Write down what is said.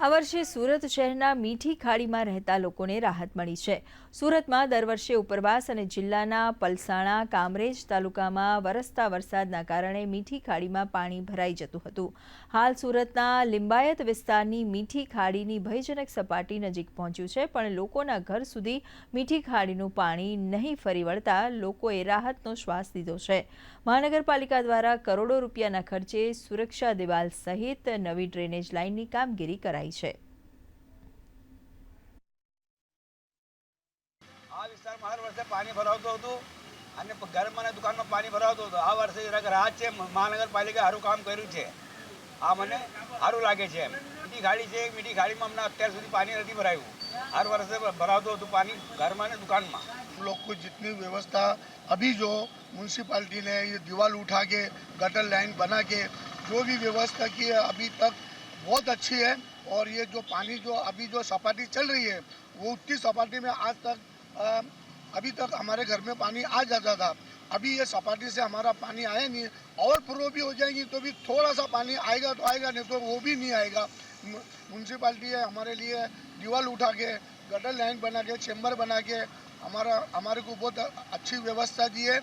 આ વર્ષે સુરત શહેરના મીઠી ખાડીમાં રહેતા લોકોને રાહત મળી છે. સુરતમાં દર વર્ષે ઉપરવાસ અને જિલ્લાના પલસાણા, કામરેજ તાલુકામાં વરસતા વરસાદના કારણે મીઠી ખાડીમાં પાણી ભરાઈ જતું હતું. હાલ સુરતના લિંબાયત વિસ્તારની મીઠી ખાડીની ભયજનક સપાટી નજીક પહોંચ્યું છે, પણ લોકોના ઘર સુધી મીઠી ખાડીનું પાણી નહીં ફરી વળતા લોકોએ રાહતનો શ્વાસ લીધો છે. મહાનગરપાલિકા દ્વારા કરોડો રૂપિયાના ખર્ચે સુરક્ષા દિવાલ સહિત નવી ડ્રેનેજ લાઇનની કામગીરી કરાઈ છે આ વિસ્તારમાં હર વર્ષે પાણી ભરાવતું હતું અને ઘરમાં અને દુકાનમાં પાણી ભરાવતું હતું આ વર્ષે જરાક રાહત છે મહાનગરપાલિકા સારું કામ કર્યું છે આ મને સારું લાગે છે એમ મીઠી ખાડી છે મીઠી ખાડીમાં અમને અત્યાર સુધી પાણી નથી ભરાયું હર વર્ષે ભરાવતું હતું પાણી ઘરમાં અને દુકાનમાં हम लोग को जितनी व्यवस्था अभी जो म्यूनसिपालिटी ने ये दीवार उठा के गटर लाइन बना के जो भी व्यवस्था की है अभी तक बहुत अच्छी है और ये जो पानी जो अभी जो सपाटी चल रही है, वो उतनी सपाटी में आज तक अभी तक हमारे घर में पानी आ जाता था। अभी ये सपाटी से हमारा पानी आया नहीं और फ्लो भी हो जाएगी तो भी थोड़ा सा पानी आएगा तो आएगा, नहीं तो वो भी नहीं आएगा। म्यूनसिपालिटी है हमारे लिए दीवार उठा के, गटर लाइन बना के, चेम्बर बना के, हमारा, हमारे को बहुत अच्छी व्यवस्था दी है।